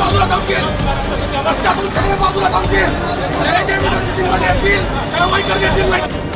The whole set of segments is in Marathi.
बाजूला धमकेल रस्त्यातून सगळे बाजूला धमकेल सिटीमध्ये येतील कारवाई करण्यात येतील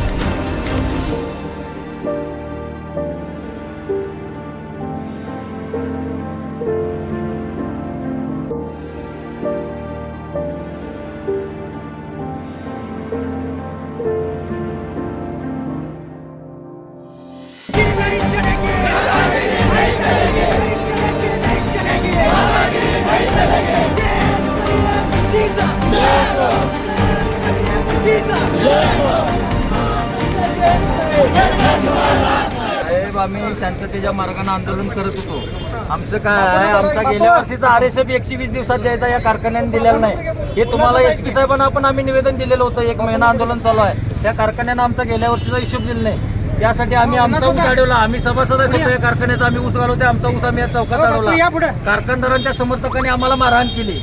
आम्ही शांततेच्या मार्गाने आंदोलन करत होतो. आमचं काय आहे आमचा गेल्या वर्षीचा आर एस एफ एकशे वीस दिवसात द्यायचा या कारखान्याने दिलेला नाही. हे तुम्हाला एस पी साहेबांना पण आम्ही निवेदन दिलेलं होतं. एक महिना आंदोलन चालू आहे. त्या कारखान्यानं आमचा गेल्या वर्षीचा हिशोब दिला नाही. त्यासाठी आम्ही आमचा ऊस अडवला. आम्ही सभासद आहे स्वतः या कारखान्याचा. आम्ही ऊस घालवते आमचा ऊस आम्ही या चौकात अडवला. कारखानदारांच्या समर्थकांनी आम्हाला मारहाण केली.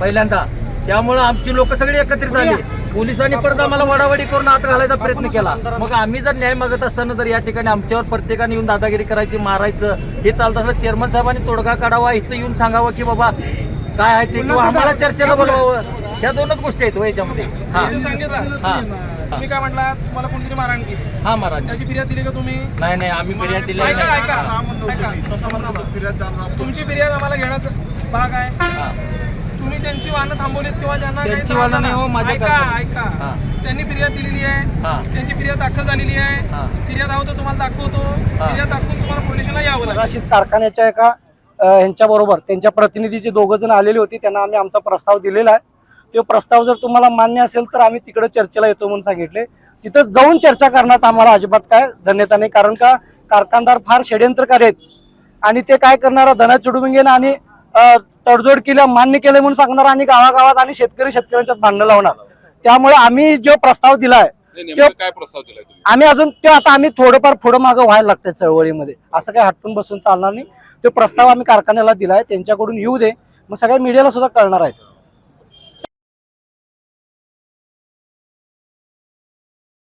पहिल्यांदा. त्यामुळे आमची लोक सगळी एकत्रित आली. पोलिसांनी परत आम्हाला वडावडी करून आत घालायचा प्रयत्न केला. मग आम्ही जर न्याय मागत असताना जर या ठिकाणी आमच्यावर प्रत्येकाने येऊन दादागिरी करायची मारायचं हे चालत असलं चेअरमन साहेबांनी तोडगा काढावा इथं येऊन सांगावं की बाबा काय आहे ते किंवा आम्हाला चर्चेला बोलवावं ह्या दोनच गोष्टी आहेत हो याच्यामध्ये. हा. हा. तुम्ही काय म्हटला तुम्हाला कोणतरी मारहाण केली. हा महाराज त्याची फिर्याद दिली का तुम्ही? नाही नाही आम्ही फिर्याद दिली ऐका नाही. ऐका. ऐका. तुमची फिर्याद आम्हाला घेण्याचा भाग आहे. हा. तुम्ही त्यांची वाहनं थांबवलीत किंवा ज्यांना काही त्यांची त्रास वाहनं झाला. नाही हो, माझ्या ऐका. ऐका हा. त्यांनी फिर्याद दिलेली आहे हा. त्यांची फिर्याद दाखल झालेली आहे हा. फिर्याद तर तुम्हाला दाखवतो. फिर्याद दाखवून तुम्हाला पोलीस स्टेशनला यावं लागेल मगाशीच कारखान्याच्या एका ह्यांच्या बरोबर त्यांच्या प्रतिनिधीचे दोघं जण आलेले होते त्यांना आम्ही आमचा प्रस्ताव दिलेला आहे तो प्रस्ताव जर तुम्हाला मान्य असेल तर आम्ही तिकडे चर्चेला येतो म्हणून सांगितले तिथं जाऊन चर्चा करण्यात आम्हाला अजिबात काय धन्यता नाही कारण का कारखानदार फार षड्यंत्रकारी आहेत आणि ते काय करणार धना चुडुमिंगेन आणि तडजोड केल्या मान्य केलं म्हणून सांगणार आणि गावागावात आणि शेतकरी शेतकऱ्यांच्यात भांडणं लावणार. त्यामुळे आम्ही जो प्रस्ताव दिलाय काय प्रस्ताव दिलाय आम्ही अजून ते आता आम्ही थोडंफार पुढं मागं व्हायला लागतंय चळवळीमध्ये. असं काही हटून बसून चालणार नाही. तो प्रस्ताव आम्ही कारखान्याला दिलाय त्यांच्याकडून येऊ दे. मग सगळ्या मीडियाला सुद्धा कळणार आहे